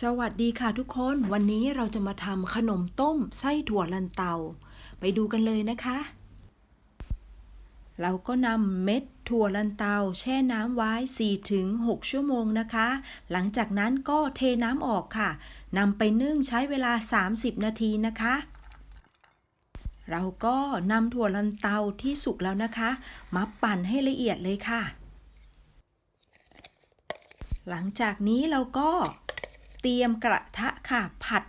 สวัสดีค่ะทุกคนวันนี้เราจะมาทำขนมต้มไส้ถั่วลันเตา ไปดูกันเลยนะคะ เราก็นำเม็ดถั่วลันเตาแช่น้ำไว้ 4-6 ชั่วโมงนะคะ หลังจากนั้นก็เทน้ำออกค่ะนำไปนึ่งใช้เวลา 30 นาทีนะคะ เราก็นำถั่วลันเตาที่สุกแล้วนะคะ มาปั่นให้ละเอียดเลยค่ะ หลังจากนี้เราก็ เตรียมกระทะค่ะผัด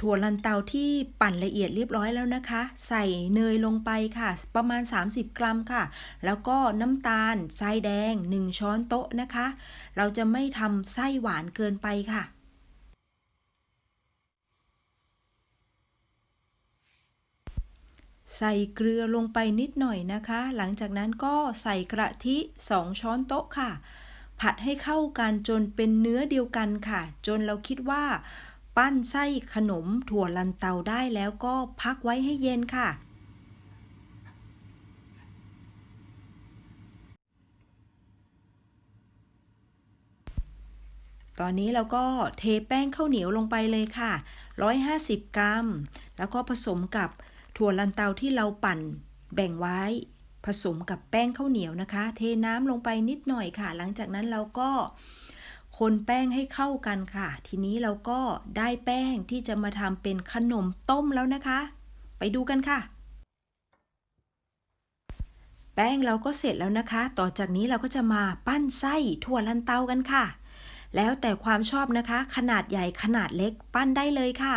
ถั่วลันเตาที่ปั่นละเอียดเรียบร้อยแล้วนะคะ ใส่เนยลงไปค่ะ ประมาณ 30 กรัมค่ะ แล้วก็น้ำตาลทรายแดง 1 ช้อนโต๊ะนะคะ เราจะไม่ทำไส้หวานเกินไปค่ะใส่เกลือลงไปนิดหน่อยนะคะ หลังจากนั้นก็ใส่กระทิ 2 ช้อนโต๊ะค่ะ ผัดให้เข้ากันจนเป็นเนื้อเดียวกันค่ะ จนเราคิดว่า ปั้นไส้ขนมถั่วลันเตาได้แล้วก็พักไว้ให้เย็นค่ะตอนนี้เราก็เทแป้งข้าวเหนียวลงไปเลยค่ะ 150 กรัม แล้วก็ผสมกับถั่วลันเตาที่เราปั่นแบ่งไว้ ผสมกับแป้งข้าวเหนียวนะคะ เทน้ำลงไปนิดหน่อยค่ะ หลังจากนั้นเราก็คนแป้งให้เข้ากันค่ะ ทีนี้เราก็ได้แป้งที่จะมาทำเป็นขนมต้มแล้วนะคะ ไปดูกันค่ะ แป้งเราก็เสร็จแล้วนะคะ ต่อจากนี้เราก็จะมาปั้นไส้ถั่วลันเตากันค่ะ แล้วแต่ความชอบนะคะ ขนาดใหญ่ขนาดเล็กปั้นได้เลยค่ะ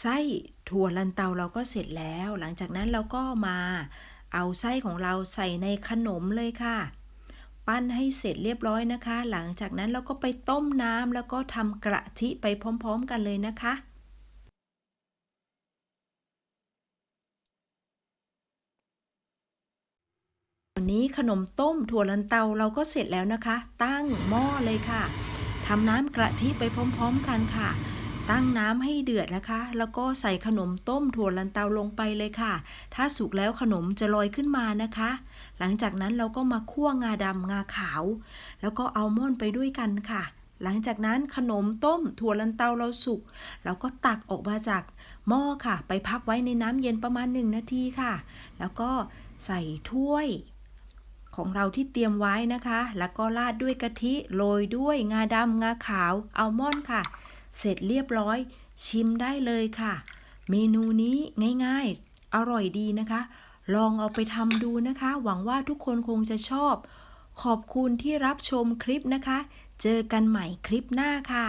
ไส้ถั่วลันเตาเราก็เสร็จแล้ว หลังจากนั้นเราก็มาเอาไส้ของเราใส่ในขนมเลยค่ะ ปั้นให้เสร็จเรียบร้อยนะคะ หลังจากนั้นเราก็ไปต้มน้ำแล้วก็ทำกระทิไปพร้อม ๆ กันเลยนะคะวันนี้ขนมต้มถั่วลันเตาเราก็เสร็จแล้วนะคะ ตั้งหม้อเลยค่ะทำน้ำกะทิไปพร้อม ๆ กันค่ะ ตั้งน้ำให้เดือดนะคะ แล้วก็ใส่ขนมต้มถั่วลันเตาลงไปเลยค่ะ ถ้าสุกแล้วขนมจะลอยขึ้นมานะคะ หลังจากนั้นเราก็มาคั่วงาดำงาขาว แล้วก็อัลมอนด์ไปด้วยกันค่ะ หลังจากนั้นขนมต้มถั่วลันเตาเราสุก เราก็ตักออกมาจากหม้อค่ะ ไปพักไว้ในน้ำเย็นประมาณ 1 นาทีค่ะ แล้วก็ใส่ถ้วยของเราที่เตรียมไว้นะคะ แล้วก็ราดด้วยกะทิ โรยด้วยงาดำงาขาว อัลมอนด์ค่ะ เสร็จเรียบร้อย ชิมได้เลยค่ะ เมนูนี้ง่ายๆ อร่อยดีนะคะ ลองเอาไปทำดูนะคะ หวังว่าทุกคนคงจะชอบ ขอบคุณที่รับชมคลิปนะคะ เจอกันใหม่คลิปหน้าค่ะ